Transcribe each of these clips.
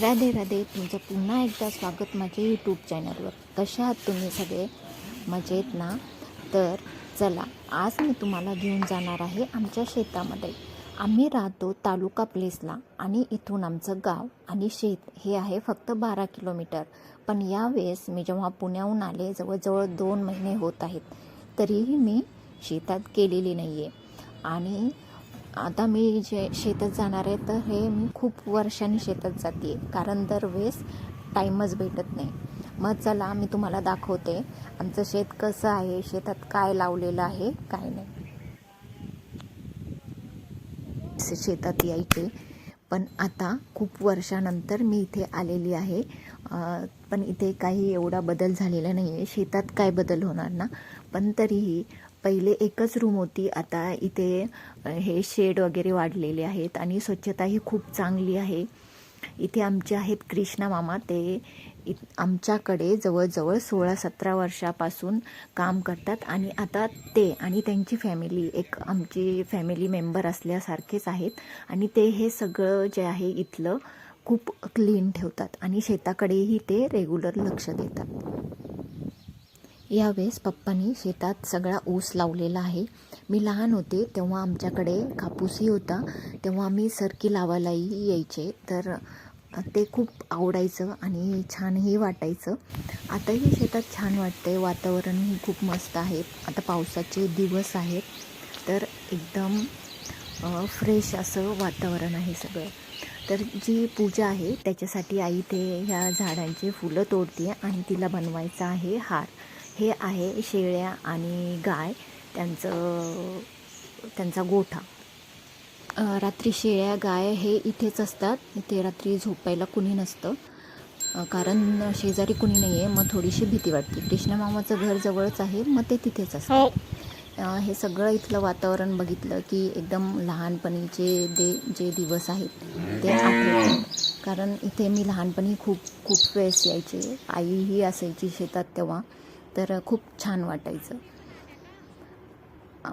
राधे राधे तुमचं पुन्हा एकदा स्वागत माझ्या यूट्यूब चॅनलवर कशा आहात तुम्ही सगळे? मजेत ना? तर चला आज मी तुम्हाला घेऊन जाणार आहे आमच्या शेतामध्ये. आम्ही राहतो तालुका प्लेसला आणि इथून आमचं गाव आणि शेत हे आहे फक्त बारा किलोमीटर. पण यावेळेस मी जेव्हा पुण्याहून आले जवळजवळ दोन महिने होत आहेत तरीही मी शेतात केलेली नाही आहे आणि आता मी जे शेतात जाणार आहे तर हे मी खूप वर्षांनी शेतात जाते. कारण दरवेळेस टाईमच भेटत नाही. मग चला मी तुम्हाला दाखवते. आमचं शेत कसं आहे शेतात काय लावलेलं आहे काय नाही. शेतात यायचे. पण आता खूप वर्षानंतर मी इथे आलेली आहे. पण इथे काही एवढा बदल झालेला नाही आहे शेतात काय बदल होणार ना? पण तरीही पहिले एकच रूम होती. आता इथे हे शेड वगैरे वाढलेले आहेत आणि स्वच्छताही खूप चांगली आहे. इथे आमचे आहेत कृष्णा मामा. ते इ आमच्याकडे जवळजवळ सोळा सतरा वर्षापासून काम करतात आणि आता ते आणि त्यांची फॅमिली एक आमची फॅमिली मेंबर असल्यासारखेच आहेत. आणि ते हे सगळं जे आहे इथलं खूप क्लीन ठेवतात आणि शेताकडेही ते रेग्युलर लक्ष देतात. यावेळेस पप्पांनी शेतात सगळा ऊस लावलेला आहे. मी लहान होते तेव्हा आमच्याकडे कापूसही होता. तेव्हा आम्ही सरकी लावायलाही यायचे. तर ते खूप आवडायचं आणि छानही वाटायचं. आताही शेतात छान वाटतंय. वातावरणही खूप मस्त आहे. आता पावसाचे दिवस आहेत. तर एकदम फ्रेश असं वातावरण आहे सगळं. तर जी पूजा आहे त्याच्यासाठी आई ते ह्या झाडांची फुलं तोडते आणि तिला बनवायचा आहे हार. हे आहे शेळ्या आणि गाय त्यांचं त्यांचा गोठा. रात्री शेळ्या गाय हे इथेच असतात. इथे रात्री झोपायला कुणी नसतं. कारण शेजारी कुणी नाही आहे मग थोडीशी भीती वाटते. कृष्ण मामाचं घर जवळच आहे मग ते तिथेच असतं. अ, हे सगळं इथलं वातावरण बघितलं की एकदम लहानपणीचे दे जे दिवस आहेत ते कारण इथे मी लहानपणी खूप खूप वेळेस यायचे. आईही असायची शेतात तेव्हा. तर खूप छान वाटायचं.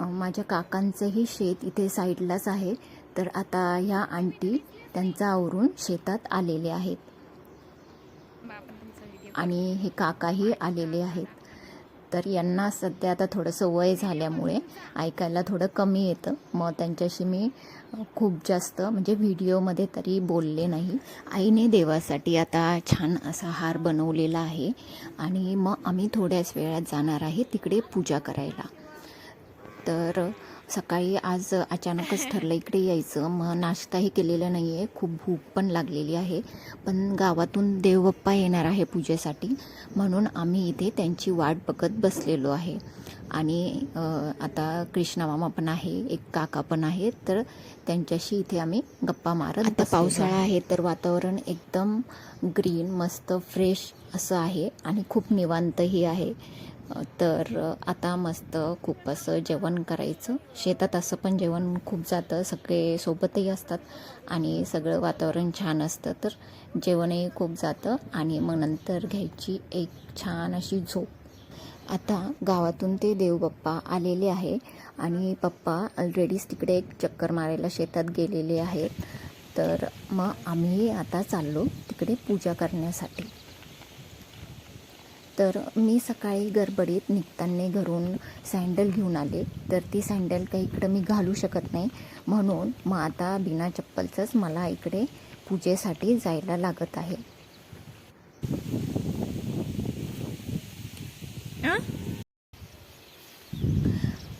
माझ्या काकांचंही शेत इथे साईडलाच आहे. तर आता ह्या आंटी त्यांचं आवरून शेतात आलेले आहेत. आणि हे काकाही आलेले आहेत. तर यांना सध्या आता थोडंसं वय झाल्यामुळे ऐकायला थोडं कमी येतं. मग त्यांच्याशी मी खूप जास्त म्हणजे व्हिडिओमध्ये तरी बोलले नाही. आईने देवासाठी आता छान असा हार बनवलेला आहे आणि मग आम्ही थोड्याच वेळात जाणार आहे तिकडे पूजा करायला. तर सकाळी आज अचानकच ठरलं इकडे यायचं. मग नाश्ताही केलेला नाही आहे खूप भूक पण लागलेली आहे. पण गावातून देवबाप्पा येणार आहे पूजेसाठी. म्हणून आम्ही इथे त्यांची वाट बघत बसलेलो आहे. आणि आता कृष्णा मामा पण आहे एक काका पण आहे तर त्यांच्याशी इथे आम्ही गप्पा मारत आता पावसाळा आहे तर वातावरण एकदम ग्रीन मस्त फ्रेश असं आहे. आणि खूप निवांतही आहे. तर आता मस्त खूप असं जेवण करायचं. शेतात असं पण जेवण खूप जातं. सगळे सोबतही असतात आणि सगळं वातावरण छान असतं. तर जेवणही खूप जातं आणि मग नंतर घ्यायची एक छान अशी झोप. आता गावातून ते देवबाप्पा आलेले आहे आणि पप्पा ऑलरेडीच तिकडे एक चक्कर मारायला शेतात गेलेले आहेत. तर मग आम्ही आता चाललो तिकडे पूजा करण्यासाठी. तर मी सकाळी गडबडीत निघताना घरून सँडल घेऊन आले. तर ती सँडल काही इकडं मी घालू शकत नाही. म्हणून मग आता बिना चप्पलचंच मला इकडे पूजेसाठी जायला लागत आहे.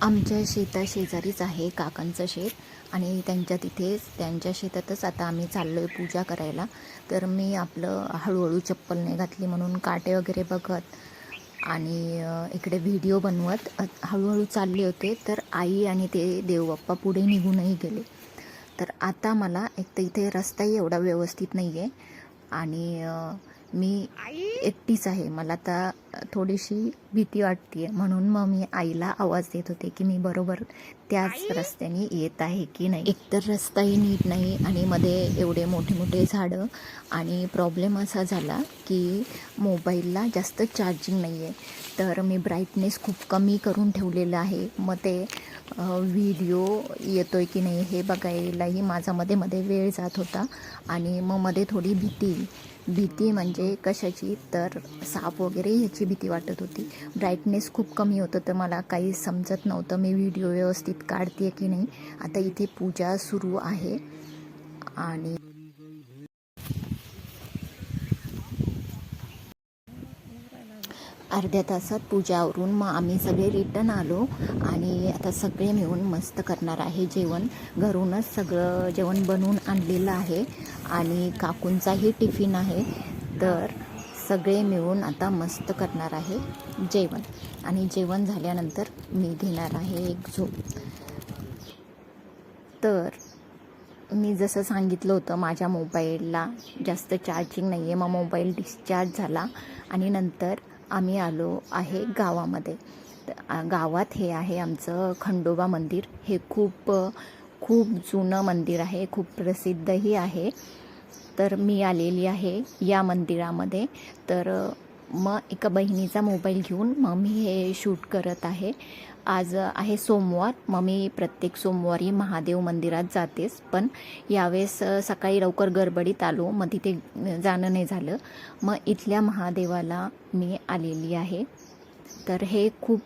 आमच्या शेता शेजारीच आहे काकांचं शेत आणि त्यांच्या तिथेच त्यांच्या शेतातच आता आम्ही चाललो आहे पूजा करायला. तर मी आपलं हळूहळू चप्पल नाही घातली म्हणून काटे वगैरे बघत आणि इकडे व्हिडिओ बनवत हळूहळू चालले होते. तर आई आणि ते देवबाप्पा पुढे निघूनही गेले. तर आता मला एक तर इथे रस्ताही एवढा व्यवस्थित नाही आहे आणि मी एकटीच आहे. मला आता थोडीशी भीती वाटते म्हणून मग मी आईला आवाज देत होते की मी बरोबर त्याच रस्त्याने येत आहे की नाही? एकतर रस्ताही नीट नाही आणि मध्ये एवढे मोठे मोठे झाडं आणि प्रॉब्लेम असा झाला की मोबाईलला जास्त चार्जिंग नाही आहे तर मी ब्राईटनेस खूप कमी करून ठेवलेलं आहे. मग ते व्हिडिओ येतोय की नाही हे बघायलाही माझा मध्ये मध्ये वेळ जात होता आणि मग मध्ये थोडी भीती. भीती म्हणजे कशाची? तर साप वगैरे ह्याची भीती वाटत होती. ब्राईटनेस खूप कमी होतं तर मला काही समजत नव्हतं. मी व्हिडिओ व्यवस्थित काढते की नाही आता इथे पूजा सुरू आहे. आणि अर्ध्या तासात पूजावरून मग आम्ही सगळे रिटर्न आलो आणि आता सगळे मिळून मस्त करणार आहे जेवण. घरूनच सगळं जेवण बनवून आणलेलं आहे आणि काकूंचाही टिफिन आहे. तर सगळे मिळून आता मस्त करणार आहे जेवण. आणि जेवण झाल्यानंतर मी घेणार आहे एक झोप. तर मी जसं सांगितलं होतं माझ्या मोबाईलला जास्त चार्जिंग नाही आहे मग मोबाईल डिस्चार्ज झाला आणि नंतर आम्ही आलो आहे गावामध्ये. गावात हे आहे आमचं खंडोबा मंदिर. हे खूप खूप जुनं मंदिर आहे खूप प्रसिद्धही आहे. तर मी आलेली आहे या मंदिरामध्ये. तर मग एका बहिणीचा मोबाईल घेऊन मग मी हे शूट करत आहे. आज आहे सोमवार. मग मी प्रत्येक सोमवारी महादेव मंदिरात जातेच. पण यावेळेस सकाळी लवकर गडबडीत आलो. मग तिथे जाणं नाही झालं. मग इथल्या महादेवाला मी आलेली आहे. तर हे खूप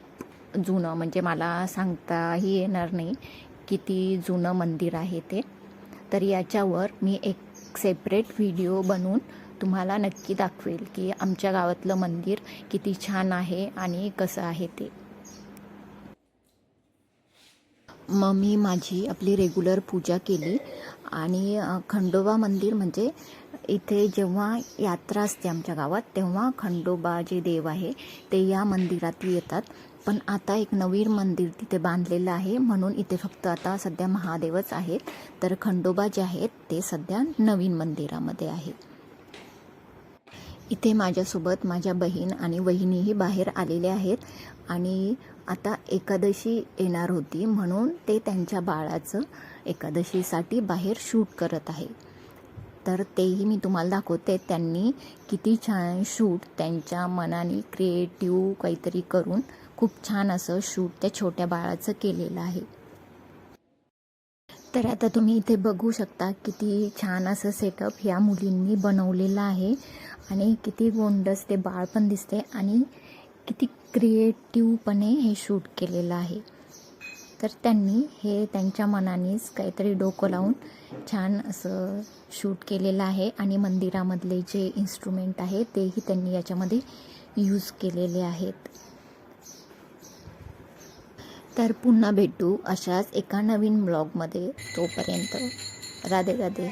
जुनं म्हणजे मला सांगताही येणार नाही किती जुनं मंदिर आहे ते. तर याच्यावर मी एक सेपरेट व्हिडिओ बनवून तुम्हाला नक्की दाखवेल की आमच्या गावातलं मंदिर किती छान आहे आणि कसं आहे ते. मग मी माझी आपली रेग्युलर पूजा केली आणि खंडोबा मंदिर म्हणजे इथे जेव्हा यात्रा असते आमच्या गावात तेव्हा खंडोबा जे देव आहे ते या मंदिरात येतात. पण आता एक नवीन मंदिर तिथे बांधलेलं आहे म्हणून इथे फक्त आता सध्या महादेवच आहेत. तर खंडोबा जे आहेत ते सध्या नवीन मंदिरामध्ये आहेत. इथे माझ्यासोबत माझ्या बहीण आणि वहिनीही बाहेर आलेले आहेत आणि आता एकादशी येणार होती म्हणून ते त्यांच्या बाळाचं एकादशीसाठी बाहेर शूट करत आहे. तर तेही मी तुम्हाला दाखवते त्यांनी किती छान शूट त्यांच्या मनाने क्रिएटिव्ह काहीतरी करून खूप छान असं शूट त्या छोट्या बाळाचं केलेलं आहे. तर आता तुम्ही इथे बघू शकता किती छान असं सेटअप ह्या मुलींनी बनवलेलं आहे. आणि किती गोंडस ते बाळ पण दिसते आणि किती क्रिएटिव्हपणे हे शूट केलेलं आहे. तर त्यांनी हे त्यांच्या मनानेच काहीतरी डोकं लावून छान असं शूट केलेलं आहे. आणि मंदिरामधले जे इन्स्ट्रुमेंट आहे तेही त्यांनी याच्यामध्ये यूज केलेले आहेत. तर पुन्हा भेटू अशाच एका नवीन ब्लॉगमध्ये तोपर्यंत राधे राधे.